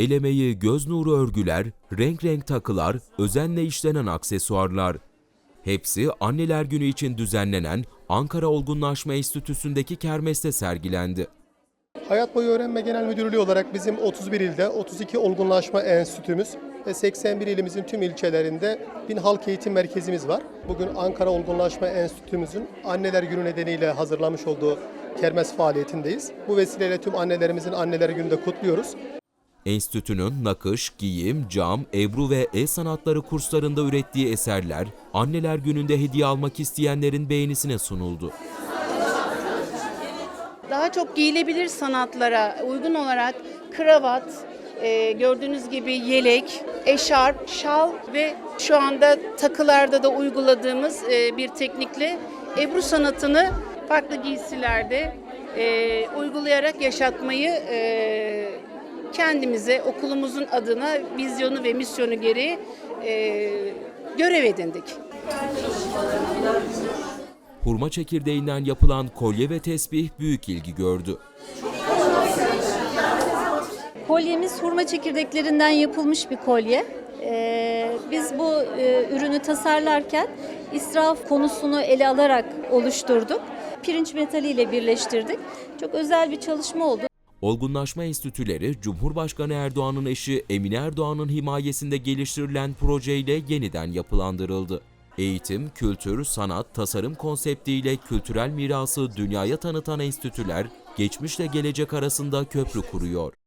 El emeği, göz nuru örgüler, renk renk takılar, özenle işlenen aksesuarlar. Hepsi Anneler Günü için düzenlenen Ankara Olgunlaşma Enstitüsü'ndeki kermeste sergilendi. Hayat Boyu Öğrenme Genel Müdürlüğü olarak bizim 31 ilde 32 olgunlaşma enstitümüz ve 81 ilimizin tüm ilçelerinde bin halk eğitim merkezimiz var. Bugün Ankara Olgunlaşma Enstitümüzün Anneler Günü nedeniyle hazırlamış olduğu kermes faaliyetindeyiz. Bu vesileyle tüm annelerimizin Anneler Günü'nü de kutluyoruz. Enstitünün nakış, giyim, cam, ebru ve el sanatları kurslarında ürettiği eserler Anneler Günü'nde hediye almak isteyenlerin beğenisine sunuldu. Daha çok giyilebilir sanatlara uygun olarak kravat, e, gördüğünüz gibi yelek, eşarp, şal ve şu anda takılarda da uyguladığımız e, bir teknikle Ebru sanatını farklı giysilerde e, uygulayarak yaşatmayı e, kendimize, okulumuzun adına vizyonu ve misyonu gereği e, görev edindik. Hurma çekirdeğinden yapılan kolye ve tesbih büyük ilgi gördü. Kolyemiz hurma çekirdeklerinden yapılmış bir kolye. Ee, biz bu e, ürünü tasarlarken israf konusunu ele alarak oluşturduk. Pirinç metaliyle birleştirdik. Çok özel bir çalışma oldu. Olgunlaşma Enstitüleri, Cumhurbaşkanı Erdoğan'ın eşi Emine Erdoğan'ın himayesinde geliştirilen projeyle yeniden yapılandırıldı. Eğitim, kültür, sanat, tasarım konseptiyle kültürel mirası dünyaya tanıtan enstitüler, geçmişle gelecek arasında köprü kuruyor.